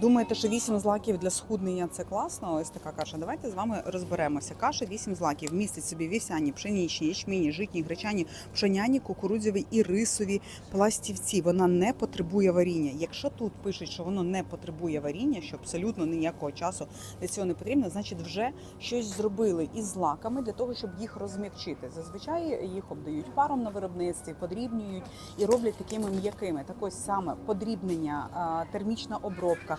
Думаєте, що 8 злаків для схуднення це класно? Ось така каша. Давайте з вами розберемося. Каша 8 злаків містить собі вівсяні, пшенічні, ячміні, житні, гречані, пшеняні, кукурудзові і рисові пластівці. Вона не потребує варіння. Якщо тут пишуть, що воно не потребує варіння, що абсолютно ніякого часу для цього не потрібно, значить вже щось зробили із злаками для того, щоб їх розм'якчити. Зазвичай їх обдають паром на виробництві, подрібнюють і роблять такими м'якими. Так ось саме подрібнення, термічна обробка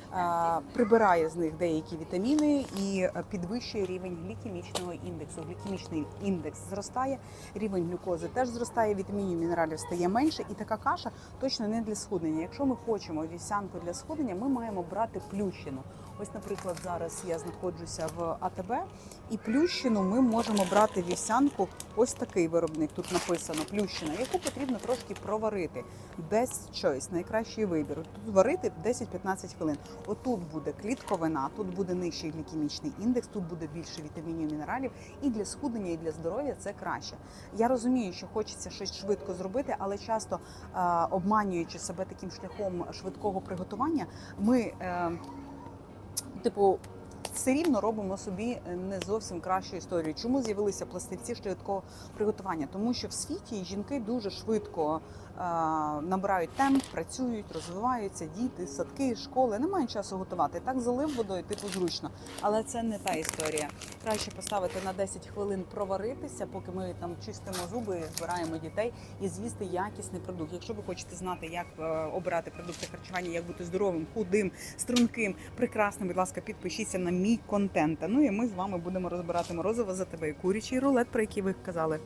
прибирає з них деякі вітаміни і е, підвищує рівень глікемічного індексу. Глікемічний індекс зростає, рівень глюкози теж зростає, вітамінів, мінералів стає менше, і така каша точно не для схуднення. Якщо ми хочемо вівсянку для схуднення, ми маємо брати плющину. Ось, наприклад, зараз я знаходжуся в АТБ, і плющину ми можемо брати вівсянку. Ось такий виробник. Тут написано плющина, яку потрібно трошки проварити. Best choice, найкращий вибір. Тут варити 10-15 хвилин. Отут буде клітковина, тут буде нижчий глікемічний індекс, тут буде більше вітамінів, мінералів. І для схуднення, і для здоров'я це краще. Я розумію, що хочеться щось швидко зробити, але часто е, обманюючи себе таким шляхом швидкого приготування, ми. Е, типу. Все рівно робимо собі не зовсім кращу історію. Чому з'явилися пластівці швидкого приготування? Тому що в світі жінки дуже швидко е, набирають темп, працюють, розвиваються, діти, садки, школи. Немає часу готувати. Так залив водою, типу зручно. Але це не та історія. Краще поставити на 10 хвилин проваритися, поки ми там чистимо зуби, збираємо дітей і з'їсти якісний продукт. Якщо ви хочете знати, як е, обирати продукти харчування, як бути здоровим, худим, струнким, прекрасним, будь ласка, підпишіться на мій контент. Ну і ми з вами будемо розбирати морозиво за тебе і курячий рулет, про який ви казали.